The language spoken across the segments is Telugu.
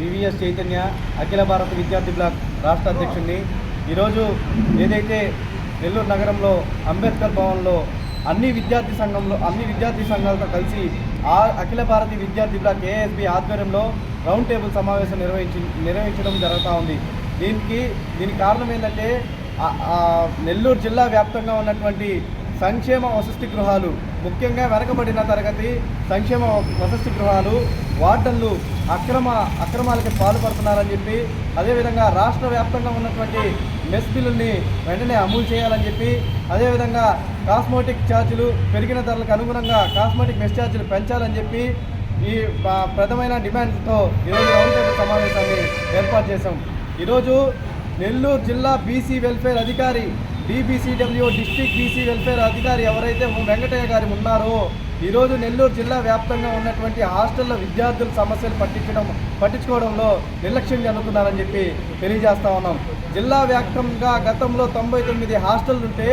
వివిఎస్ చైతన్య అఖిల భారత విద్యార్థి బ్లాక్ రాష్ట్ర అధ్యక్షుడిని ఈరోజు ఏదైతే నెల్లూరు నగరంలో అంబేద్కర్ భవన్లో అన్ని విద్యార్థి సంఘంలో అన్ని విద్యార్థి సంఘాలతో కలిసి ఆ అఖిల భారత విద్యార్థి బ్లాక్ ఏఎస్బి ఆధ్వర్యంలో రౌండ్ టేబుల్ సమావేశం నిర్వహించి నిర్వహించడం జరుగుతూ ఉంది. దీనికి దీనికి కారణం ఏంటంటే నెల్లూరు జిల్లా వ్యాప్తంగా ఉన్నటువంటి సంక్షేమ వసతి గృహాలు ముఖ్యంగా వెనకబడిన తరగతి సంక్షేమ వసతి గృహాలు వార్డన్లు అక్రమ అక్రమాలకి పాల్పడుతున్నారని చెప్పి అదేవిధంగా రాష్ట్ర వ్యాప్తంగా ఉన్నటువంటి మెస్ బిల్లుల్ని వెంటనే అమలు చేయాలని చెప్పి అదేవిధంగా కాస్మోటిక్ ఛార్జీలు పెరిగిన ధరలకు అనుగుణంగా కాస్మోటిక్ మెస్ ఛార్జీలు పెంచాలని చెప్పి ఈ ప్రథమైన డిమాండ్తో ఈరోజు రౌండ్ టేబుల్ సమావేశాన్ని ఏర్పాటు చేశాం. ఈరోజు నెల్లూరు జిల్లా బీసీ వెల్ఫేర్ అధికారి డిబిసిడబ్ల్యూ డిస్ట్రిక్ట్ బీసీ వెల్ఫేర్ అధికారి ఎవరైతే వెంకటయ్య గారు ఉన్నారో ఈరోజు నెల్లూరు జిల్లా వ్యాప్తంగా ఉన్నటువంటి హాస్టల్లో విద్యార్థుల సమస్యలు పట్టించడం పట్టించుకోవడంలో నిర్లక్ష్యం జరుగుతున్నారని చెప్పి తెలియజేస్తా ఉన్నాం. జిల్లా వ్యాప్తంగా గతంలో తొంభై తొమ్మిది హాస్టళ్ళు ఉంటే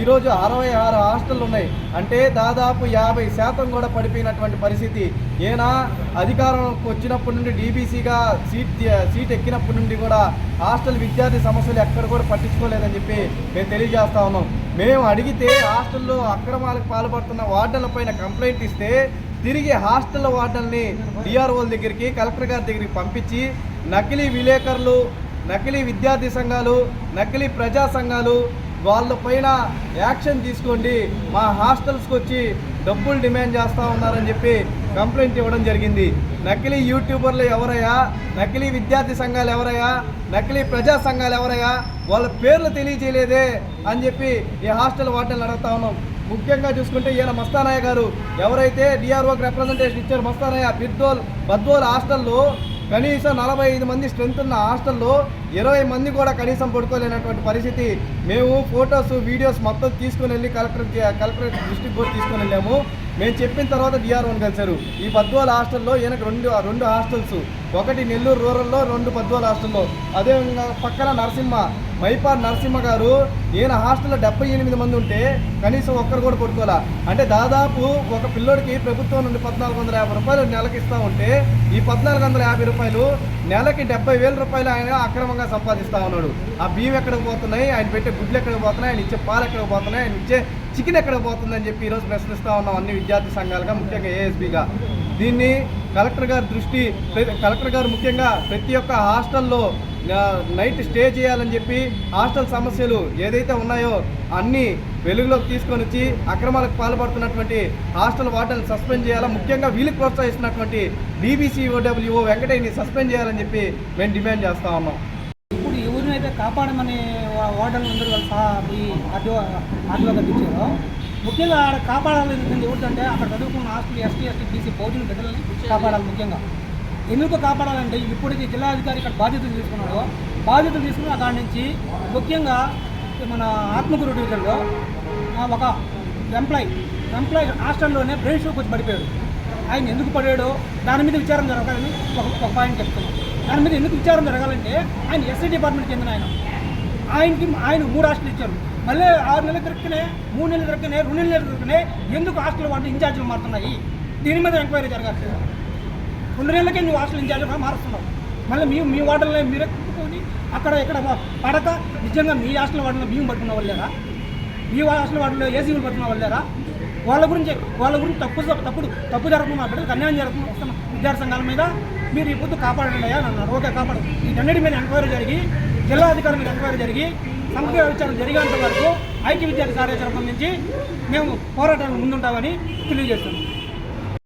ఈరోజు అరవై ఆరు హాస్టళ్ళు ఉన్నాయి. అంటే దాదాపు యాభై శాతం కూడా పడిపోయినటువంటి పరిస్థితి. ఈయన అధికారంలోకి వచ్చినప్పటి నుండి డీబీసీగా సీట్ సీట్ ఎక్కినప్పటి నుండి కూడా హాస్టల్ విద్యార్థి సమస్యలు ఎక్కడ కూడా పట్టించుకోలేదని చెప్పి మేము తెలియజేస్తా ఉన్నాం. మేము అడిగితే హాస్టల్లో అక్రమాలకు పాల్పడుతున్న వార్డర్లపైన కంప్లైంట్ ఇస్తే తిరిగి హాస్టల్ వార్డల్ని డిఆర్ఓల దగ్గరికి కలెక్టర్ గారి దగ్గరికి పంపించి నకిలీ విలేకరులు నకిలీ విద్యార్థి సంఘాలు నకిలీ ప్రజా సంఘాలు వాళ్ళ పైన యాక్షన్ తీసుకోండి. మా హాస్టల్స్కి వచ్చి డబ్బులు డిమాండ్ చేస్తూ ఉన్నారని చెప్పి కంప్లైంట్ ఇవ్వడం జరిగింది. నకిలీ యూట్యూబర్లు ఎవరయ్యా? నకిలీ విద్యార్థి సంఘాలు ఎవరయ్యా? నకిలీ ప్రజా సంఘాలు ఎవరయ్యా? వాళ్ళ పేర్లు తెలియజేయలేదే అని చెప్పి ఈ హాస్టల్ వాటర్లు అడుగుతా ఉన్నాం. ముఖ్యంగా చూసుకుంటే ఈయన మస్తానయ్య గారు ఎవరైతే డిఆర్ఓకి రిప్రజెంటేషన్ ఇచ్చారు మస్తానయ్య బిద్దోల్ బద్దోల్ హాస్టల్లో కనీసం నలభై ఐదు మంది స్ట్రెంత్ ఉన్న హాస్టల్లో ఇరవై మంది కూడా కనీసం పడుకోలేనటువంటి పరిస్థితి. మేము ఫొటోస్ వీడియోస్ మొత్తం తీసుకుని వెళ్ళి కలెక్టర్ కలెక్టర్ దృష్టికి కూడా తీసుకుని వెళ్ళాము. మేము చెప్పిన తర్వాత డిఆర్ఓని కలిశారు. ఈ పద్వాల హాస్టల్లో ఈయనకు రెండు రెండు హాస్టల్స్. ఒకటి నెల్లూరు రూరల్లో రెండు పద్వాల హాస్టల్లో. అదేవిధంగా పక్కన నరసింహ మైపార్ నరసింహ గారు ఈయన హాస్టల్లో డెబ్బై ఎనిమిది మంది ఉంటే కనీసం ఒక్కరు కూడా కొట్టుకోవాలా అంటే దాదాపు ఒక పిల్లోడికి ప్రభుత్వం నుండి పద్నాలుగు వందల యాభై రూపాయలు నెలకి ఇస్తూ ఉంటే ఈ పద్నాలుగు వందల యాభై రూపాయలు నెలకి డెబ్బై వేల రూపాయలు ఆయన అక్రమంగా సంపాదిస్తా ఉన్నాడు. ఆ బియ్యం ఎక్కడికి పోతున్నాయి? ఆయన పెట్టే గుడ్లు ఎక్కడికి పోతున్నాయి? ఆయన ఇచ్చే పాలు ఎక్కడికి పోతున్నాయి? ఆయన ఇచ్చే చికెన్ ఎక్కడ పోతుందని చెప్పి ఈరోజు ప్రశ్నిస్తూ ఉన్నాం అన్ని విద్యార్థి సంఘాలుగా ముఖ్యంగా ఏఎస్బిగా దీన్ని కలెక్టర్ గారి దృష్టి కలెక్టర్ గారు ముఖ్యంగా ప్రతి ఒక్క హాస్టల్లో నైట్ స్టే చేయాలని చెప్పి హాస్టల్ సమస్యలు ఏదైతే ఉన్నాయో అన్నీ వెలుగులోకి తీసుకొని వచ్చి అక్రమాలకు పాల్పడుతున్నటువంటి హాస్టల్ వాటర్ని సస్పెండ్ చేయాలా? ముఖ్యంగా వీళ్ళకి ప్రోత్సహిస్తున్నటువంటి డీబీసీఓడబ్ల్యూఓ వెంకటయ్యని సస్పెండ్ చేయాలని చెప్పి మేము డిమాండ్ చేస్తూ ఉన్నాం. ఏదైతే కాపాడమని ఓటర్లు అందరూ వాళ్ళు సహా ఈ ఆర్డీఓ ఆర్డీఓగా తెచ్చారో ముఖ్యంగా ఆడ కాపాడాల్సింది ఏమిటంటే అక్కడ చదువుకున్న హాస్టల్ ఎస్టీ ఎస్టీ బీసీ బహుజన బిడ్డలని కాపాడాలి ముఖ్యంగా. ఎందుకు కాపాడాలంటే ఇప్పటికి జిల్లాధికారి ఇక్కడ బాధ్యతలు తీసుకున్నాడో. బాధ్యతలు తీసుకున్న దాని నుంచి ముఖ్యంగా మన ఆత్మగురు డివిజన్లో ఒక ఎంప్లాయ్ ఎంప్లాయ్ హాస్టల్లోనే బ్రెయిన్ షోక్ వచ్చి పడిపోయాడు. ఆయన ఎందుకు పడాడో దాని మీద విచారం జరగాలని ఒక పాయింట్ చెప్తున్నాను. దాని మీద ఎందుకు విచారం జరగాలంటే ఆయన ఎస్ఐ డిపార్ట్మెంట్ చెందిన ఆయన. ఆయనకి ఆయన మూడు హాస్టల్ ఇచ్చారు. మళ్ళీ ఆరు నెలల దొరికినే మూడు నెలలు దొరికినాయి రెండు నెలలు దొరికినాయి ఎందుకు హాస్టల్ వాళ్ళు ఇన్ఛార్జీలు మారుతున్నాయి? దీని మీద ఎంక్వైరీ జరగాలి. రెండు నెలలకే నువ్వు హాస్టల్ ఇన్ఛార్జీలు మారుస్తున్నావు. మళ్ళీ మీ మీ వాటర్లో మీరే కుట్టుకొని అక్కడ ఇక్కడ పడక నిజంగా మీ హాస్టల్ వాటిలో బియ్యం పట్టుకున్న వాళ్ళేరా మీ హాస్టల్ వాటిలో ఏసీలు పట్టుకున్న వాళ్ళేరా వాళ్ళ గురించి వాళ్ళ గురించి తప్పు తప్పుడు తప్పు జరగకుండా మా బిడ్డలకు అన్యాయం జరుగుతున్న వస్తున్న విద్యార్థి సంఘాల మీద మీరు ఈ పొద్దు కాపాడండి అయ్యా నన్ను ఓకే కాపాడు. వీటన్నిటి మీద ఎంక్వైరీ జరిగి జిల్లా అధికారుల మీద ఎంక్వైరీ జరిగి సమగ్ర విచారణ జరిగేంత వరకు ఐక్య విద్యార్థి కార్యాచరణ నుంచి మేము పోరాటానికి ముందుంటామని తెలియజేస్తున్నాం.